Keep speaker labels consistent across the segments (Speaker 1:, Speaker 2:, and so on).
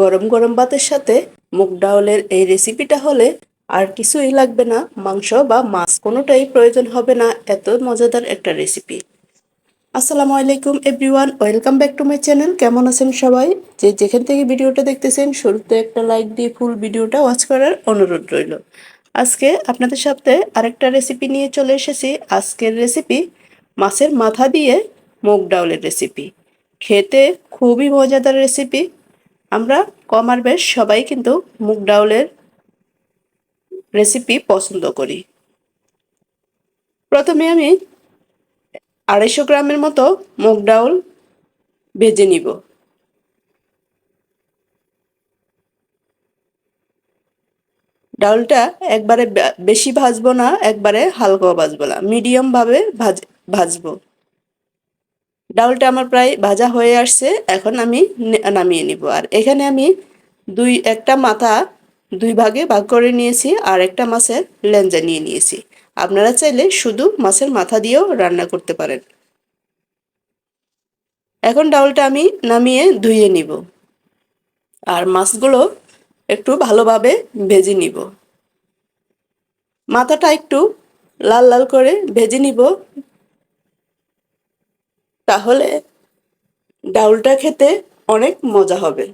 Speaker 1: গরম গরম ভাতের সাথে মুগ ডাউলের এই রেসিপিটা হলে আর কিছুই লাগবে না। মাংস বা মাছ কোনোটাই প্রয়োজন হবে না। এত মজাদার একটা রেসিপি আসসালামু আলাইকুম everyone welcome back to my channel কেমন আছেন সবাই? যে যেখান থেকে ভিডিওটা দেখতেছেন, শুরুতে একটা লাইক দিয়ে ফুল ভিডিওটা ওয়াচ করার অনুরোধ রইল। আজকে আপনাদের সাথে আরেকটা রেসিপি নিয়ে চলে এসেছি। আজকের রেসিপি মাছের মাথা দিয়ে মুগ ডাউলের রেসিপি খেতে খুবই মজাদার রেসিপি আমরা কম আর বেশ সবাই কিন্তু মুগ ডাউলের রেসিপি পছন্দ করি। প্রথমে আমি আড়াইশো গ্রামের মতো মুগ ডাউল ভেজে নিব। ডাউলটা একবারে বেশি ভাজবো না, একবারে হালকা ভাজবো না, মিডিয়াম ভাবে ভাজ, ভাজবো। ডাউলটা আমার প্রায় ভাজা হয়ে আসছে, এখন আমি নামিয়ে নিব। আর এখানে আমি দুই, একটা মাথা দুই ভাগে ভাগ করে নিয়েছি আর একটা মাছের লেঞ্জা নিয়ে নিয়েছি। আপনারা চাইলে শুধু মাছের মাথা দিয়েও রান্না করতে পারেন। এখন ডাউলটা আমি নামিয়ে ধুয়ে নিব আর মাছগুলো একটু ভালোভাবে ভেজে নিব। মাথাটা একটু লাল লাল করে ভেজে নিব। তাহলে ডাউলটা খেতে অনেক মজা হবে।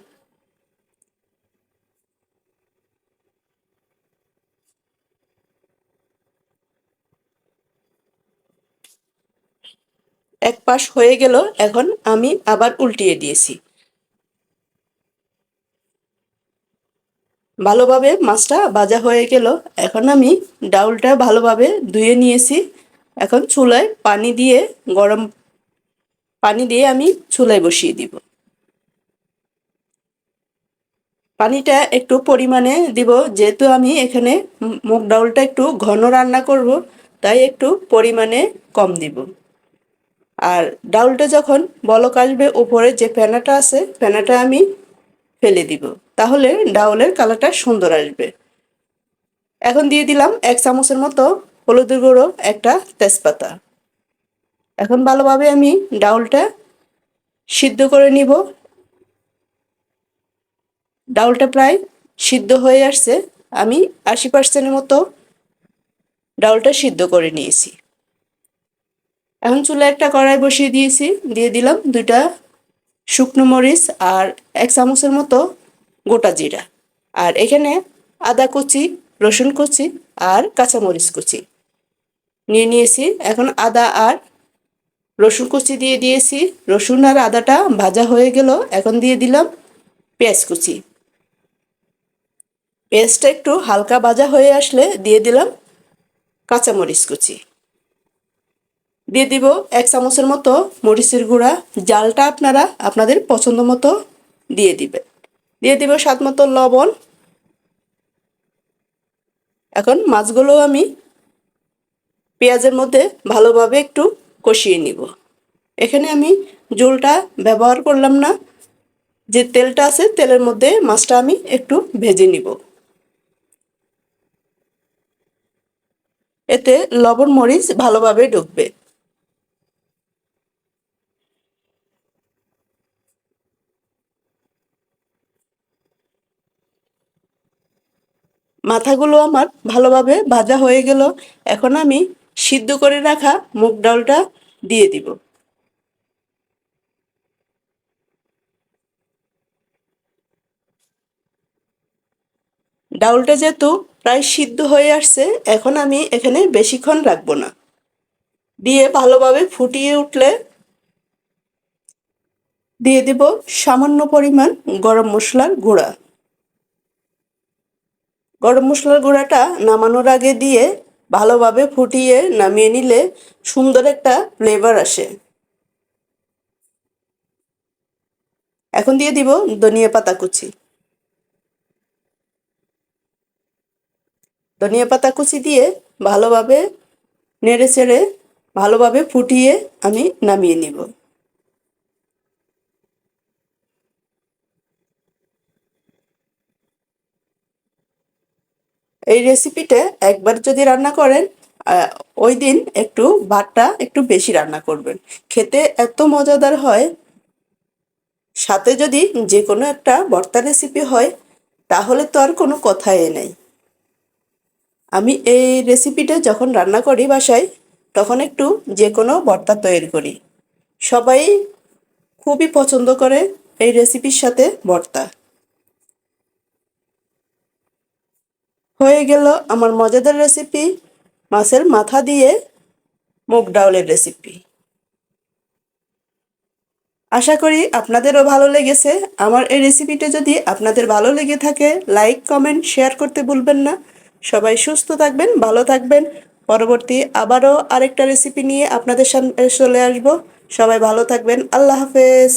Speaker 1: এক পাশ হয়ে গেল, এখন আমি আবার উল্টিয়ে দিয়েছি। ভালোভাবে মাছটা ভাজা হয়ে গেল, এখন আমি ডাউলটা ভালোভাবে ধুয়ে নিয়েছি। এখন চুলায় পানি দিয়ে গরম পানি দিয়ে আমি চুলায় বসিয়ে দিব। পানিটা একটু পরিমাণে দিব, যেহেতু আমি এখানে মুগ ডাউলটা একটু ঘন রান্না করব, তাই একটু পরিমাণে কম দিব। আর ডাউলটা যখন বলক আসবে, উপরে যে ফেনাটা আছে, ফেনাটা আমি ফেলে দিব, তাহলে ডাউলের কালারটা সুন্দর আসবে। এখন দিয়ে দিলাম এক চামচের মতো হলুদের গুঁড়ো, একটা তেজপাতা। এখন ভালোভাবে আমি ডাউলটা সিদ্ধ করে নিব। ডাউলটা প্রায় সিদ্ধ হয়ে আসছে। আমি আশি পার্সেন্টের মতো ডাউলটা সিদ্ধ করে নিয়েছি। এখন চুলে একটা কড়াই বসিয়ে দিয়েছি। দিয়ে দিলাম দুইটা শুকনো মরিচ আর এক চামচের মতো গোটা জিরা। আর এখানে আদা কুচি, রসুন কুচি আর কাঁচামরিচ কুচি নিয়ে নিয়েছি। এখন আদা আর রসুন কুচি দিয়ে দিয়েছি। রসুন আর আদাটা ভাজা হয়ে গেল। এখন দিয়ে দিলাম পেঁয়াজ কুচি। পেঁয়াজটা একটু হালকা ভাজা হয়ে আসলে দিয়ে দিলাম কাঁচামরিচ কুচি। দিয়ে দিব এক চামচের মতো মরিচের গুঁড়া। জালটা আপনারা আপনাদের পছন্দ মতো দিয়ে দিবে দিয়ে দিব স্বাদ মতো লবণ। এখন মাছগুলো আমি পেঁয়াজের মধ্যে ভালোভাবে একটু কষিয়ে নিব। এখানে আমি জোলটা ব্যবহার করলাম না। যে তেলটা আছে, তেলের মধ্যে মাছটা আমি একটু ভেজে নিব। এতে লবণ, মরিচ ভালোভাবে ঢুকবে। মাথাগুলো আমার ভালোভাবে ভাজা হয়ে গেল। এখন আমি সিদ্ধ করে রাখা মুগ ডালটা দিয়ে দিব। ডাউলটা যেহেতু প্রায় সিদ্ধ হয়ে আসছে, এখন আমি এখানে বেশিক্ষণ রাখব না। দিয়ে ভালোভাবে ফুটিয়ে উঠলে দিয়ে দিব সামান্য পরিমাণ গরম মশলার গুঁড়া। গরম মশলার গুঁড়াটা নামানোর আগে দিয়ে ভালোভাবে ফুটিয়ে নামিয়ে নিলে সুন্দর একটা ফ্লেভার আসে। এখন দিয়ে দিব ধনিয়া পাতা কুচি। ধনিয়া পাতা কুচি দিয়ে ভালোভাবে নেড়ে চেড়ে ভালোভাবে ফুটিয়ে আমি নামিয়ে নিব। এই রেসিপিটা একবার যদি রান্না করেন ওই দিন একটু ভাতটা একটু বেশি রান্না করবেন। খেতে এত মজাদার হয়। সাথে যদি যে কোনো একটা ভর্তা রেসিপি হয়, তাহলে তো আর কোনো কথাই নেই। আমি এই রেসিপিটা যখন রান্না করি বাসায়, তখন একটু যে কোনো ভর্তা তৈরি করি। সবাই খুবই পছন্দ করে এই রেসিপির সাথে ভর্তা। হয়ে গেল আমার মজাদার রেসিপি মাছের মাথা দিয়ে মুগ ডাউলের রেসিপি আশা করি আপনাদেরও ভালো লেগেছে। আমার এই রেসিপিটা যদি আপনাদের ভালো লেগে থাকে লাইক কমেন্ট শেয়ার করতে ভুলবেন না। সবাই সুস্থ থাকবেন, ভালো থাকবেন। পরবর্তী আবারও আরেকটা রেসিপি নিয়ে আপনাদের সামনে চলে আসব। সবাই ভালো থাকবেন। আল্লাহ হাফেজ।